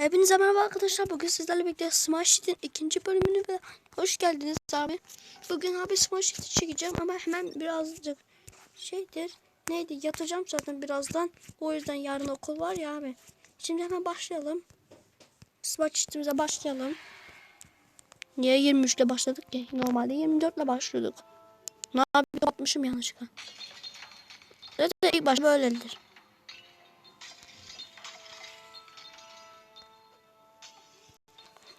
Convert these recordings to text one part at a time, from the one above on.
Hepinize merhaba arkadaşlar. Bugün sizlerle birlikte Smash Hit'in ikinci bölümünü ve hoş geldiniz abi. Bugün abi Smash Hit'i çekeceğim ama hemen birazcık şeydir. Neydi? Yatacağım zaten birazdan. O yüzden yarın okul var ya abi. Şimdi hemen başlayalım. Smash Hit'imize başlayalım. Niye 23 ile başladık ki? Normalde 24 ile başlıyorduk. Ne? Yapmışım yanlışlıkla. Zaten ilk baş böyledir.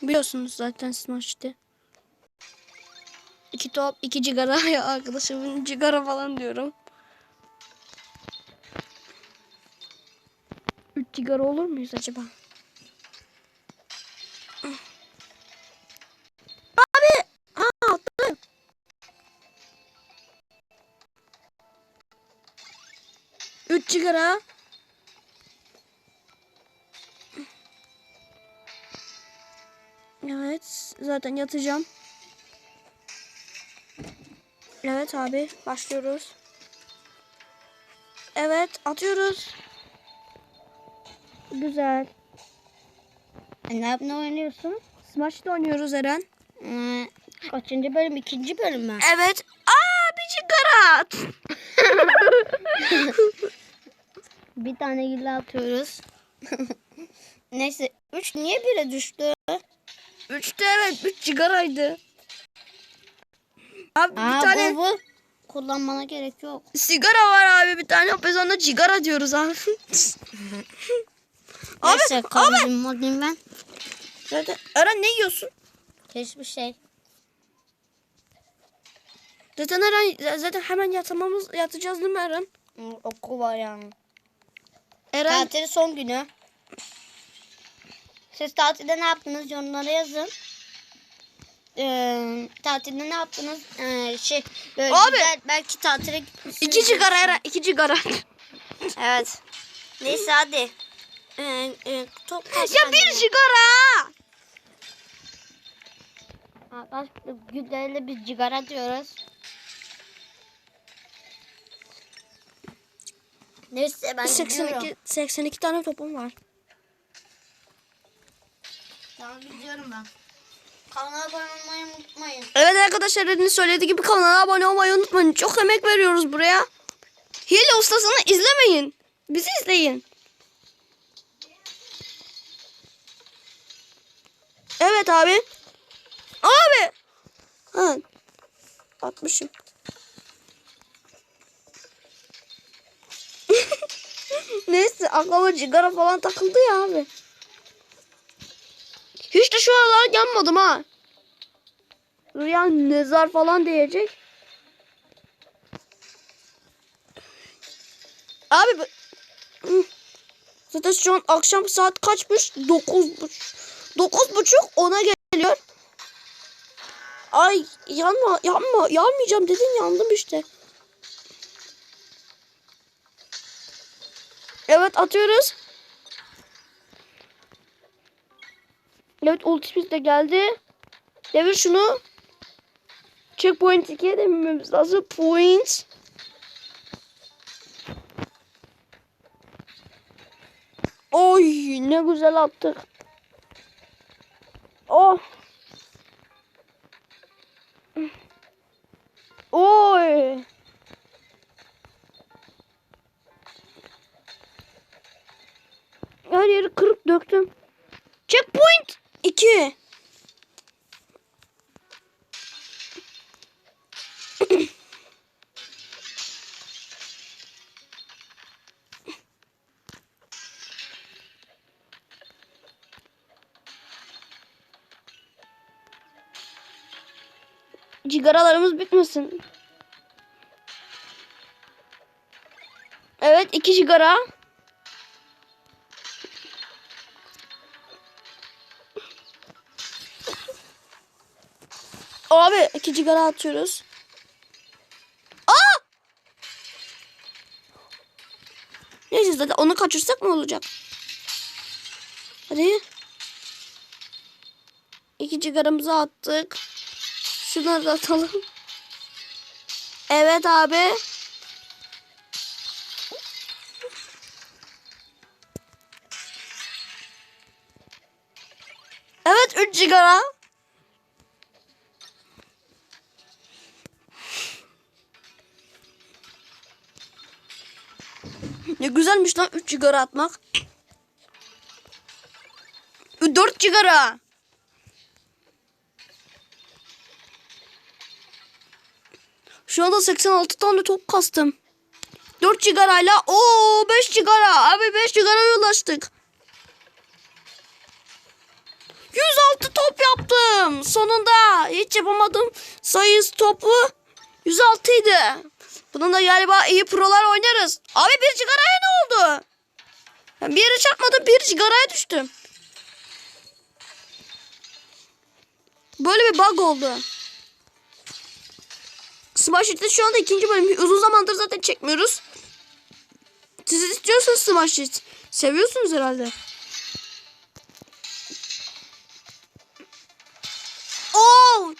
Biliyorsunuz zaten Smash'te. İki top, iki cigara ya arkadaşım. Cigara falan diyorum. Üç cigara olur muyuz acaba? Abi! Aa. Üç cigara. Zaten yatacağım. Evet abi. Başlıyoruz. Evet. Atıyoruz. Güzel. Ne, ne oynuyorsun? Smash'ta oynuyoruz Eren. Ee, kaçıncı bölüm? İkinci bölüm mü? Evet. Aa bir sigara at. Bir tane gül atıyoruz. Neyse. Üç niye bire düştü? Üçte evet. Üç sigaraydı. Abi bir Aa, tane bu, bu. Kullanmana gerek yok. sigara var abi. Bir tane biz ona sigara diyoruz abi. Abi, Neyse modayım ben. Zaten Eren ne yiyorsun? Hiçbir şey. Zaten Eren zaten hemen yatmamız yatacağız değil mi Eren? Hı, Okul var yani. Eren Tatilin son günü. Siz tatilde ne yaptınız? Yorumlara yazın. Ee, tatilde ne yaptınız? Ee, şey böyle Abi. güzel belki tatile gitmişsiniz. iki sigara Eren iki sigara. Evet. Neyse hadi. Ee, e, top ya bir var? sigara. Arkadaşlar gülerle biz cigara diyoruz. Neyse ben gidiyorum. 82 82 tane topum var. Tamam gidiyorum ben. Kanala abone olmayı unutmayın. Evet arkadaşlar Eren'in söylediği gibi kanala abone olmayı unutmayın. Çok emek veriyoruz buraya. Hile ustasını izlemeyin. Bizi izleyin. Evet abi. Abi. Ha. Atmışım. Neyse aklıma cigara falan takıldı ya abi. Şu aralar yanmadım ha. Rüya nezar falan diyecek. Abi zaten şu an akşam saat kaçmış? 9 buçuk. 9 buçuk ona geliyor. Ay yanma yanma yanmayacağım dedin yandım işte. Evet atıyoruz. Evet ultimiz de geldi. Devir şunu. Checkpoint 2'ye devirmemiz lazım. Point. Oy ne güzel attık. Oh. Oy. Her yeri kırıp döktüm. Checkpoint 2. Cigaralarımız bitmesin. Evet iki cigara. Abi iki cigara atıyoruz. Aa! Neyse zaten onu kaçırsak mı olacak? Hadi. İki cigaramızı attık. Şunları da atalım. Evet abi. 3 sigara. Ne güzelmiş lan 3 sigara atmak. 4 sigara. Şu anda 86 tane top kastım. 4 sigarayla o 5 sigara. Abi 5 sigaraya ulaştık. 106 top yaptım. Sonunda hiç yapamadım. Sayıs topu 106 idi. Bununla galiba iyi prolar oynarız. Abi bir sigaraya ne oldu? Ben bir yere çarpmadım bir sigaraya düştüm. Böyle bir bug oldu. Smash Hit'te şu anda ikinci bölüm. Uzun zamandır zaten çekmiyoruz. Siz istiyorsanız Smash Hit. Seviyorsunuz herhalde. Oo!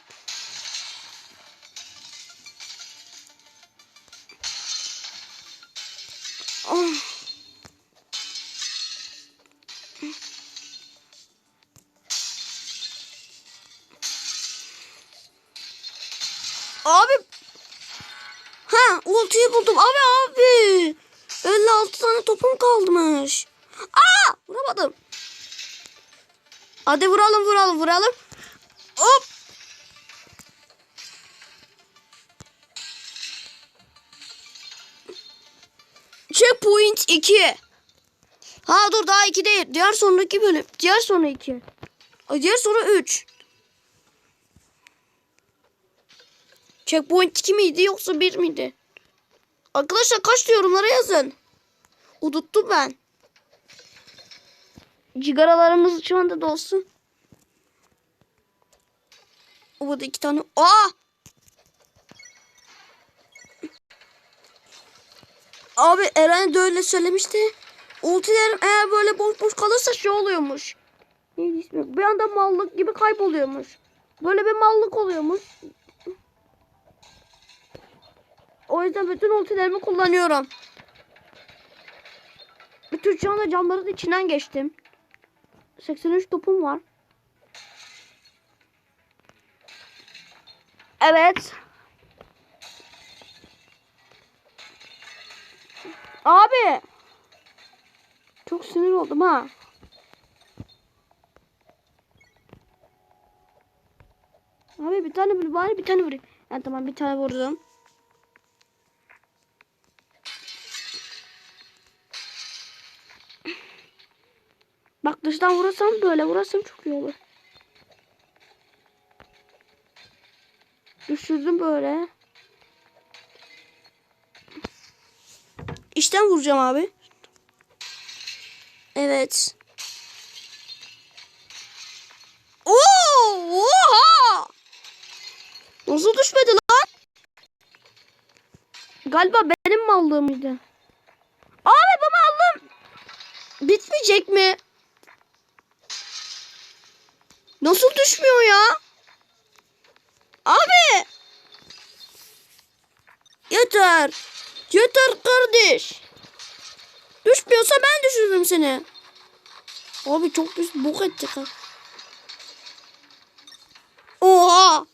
Oh. Abi. Ha, ultiyi buldum. Abi abi. 56 tane topum kalmış. Aa, vuramadım. Hadi vuralım vuralım vuralım. Checkpoint 2. Ha dur daha 2 değil. Diğer sonraki bölüm. Diğer sonra 2. Diğer sonra 3. Checkpoint 2 miydi yoksa 1 miydi? Arkadaşlar kaç yorumlara yazın. Unuttum ben. Cigaralarımız şu anda dolsun. Burada iki tane. Aa! Abi Eren de öyle söylemişti. Ultilerim eğer böyle boş boş kalırsa şey oluyormuş. Bir anda mallık gibi kayboluyormuş. Böyle bir mallık oluyormuş. O yüzden bütün ultilerimi kullanıyorum. Bütün şu anda camların içinden geçtim. 83 topum var. Evet. Abi. Çok sinir oldum ha. Abi bir tane vur bari bir tane vurayım. Yani tamam bir tane vurdum. Bak dıştan vurursam böyle vurursam çok iyi olur. Düşürdüm böyle. İşten vuracağım abi. Evet. Oo! Oha! Nasıl düşmedi lan? Galiba benim mallığımıydı. Abi bu mallığım bitmeyecek mi? Nasıl düşmüyor ya? Abi! Yeter. Yeter kardeş. Düşmüyorsa ben düşürürüm seni. Abi çok pis bok ettik ha. Oha.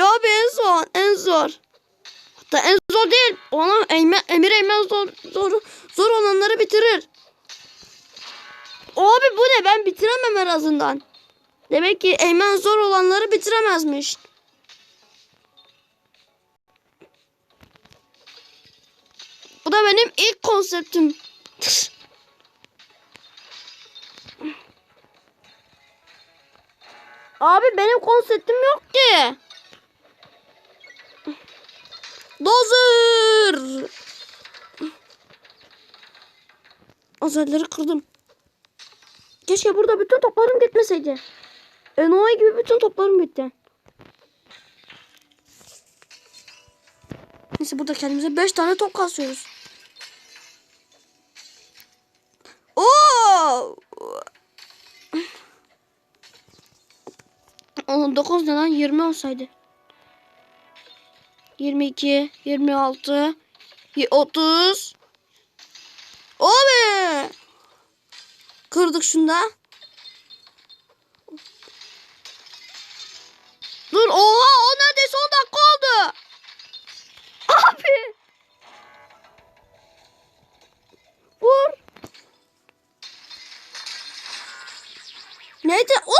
Abi en zor, en zor. Hatta en zor değil. Ona Eymen, Emir Eymen zor, zor, zor olanları bitirir. Abi bu ne? Ben bitiremem en azından. Demek ki Eymen zor olanları bitiremezmiş. Da benim ilk konseptim. Abi benim konseptim yok ki. Dozer. Azarları kırdım. Keşke burada bütün toplarım gitmeseydi. Enoy gibi bütün toplarım bitti. Neyse burada kendimize 5 tane top kasıyoruz. 19 ne lan? 20 olsaydı. 22, 26, 30. Abi! Kırdık şunda. Dur oha o neredeyse 10 dakika oldu. Abi! Vur. Neydi? O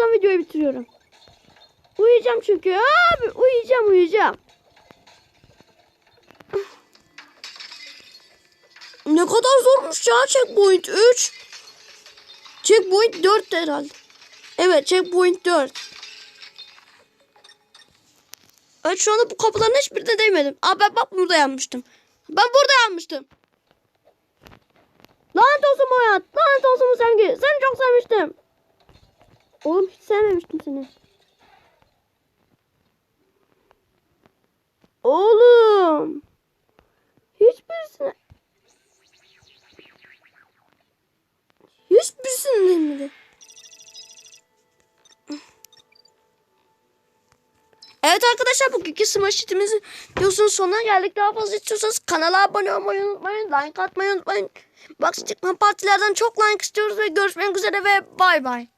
dayanırsam videoyu bitiriyorum. Uyuyacağım çünkü abi uyuyacağım uyuyacağım. Ne kadar zormuş ya checkpoint 3. Checkpoint 4 herhalde. Evet checkpoint 4. Evet şu anda bu kapıların hiçbirine değmedim. Aa ben bak burada yanmıştım. Ben burada yanmıştım. Lanet olsun hayat. Lanet olsun bu sevgi. Seni çok sevmiştim. Oğlum hiç sevmemiştim seni. Oğlum. Hiçbirisine. Hiçbirisine değmedi. Evet arkadaşlar bugünkü Smash Hit'imizin videosunun sonuna geldik. Daha fazla istiyorsanız kanala abone olmayı unutmayın. Like atmayı unutmayın. Bak çıkma partilerden çok like istiyoruz ve görüşmek üzere ve bay bay.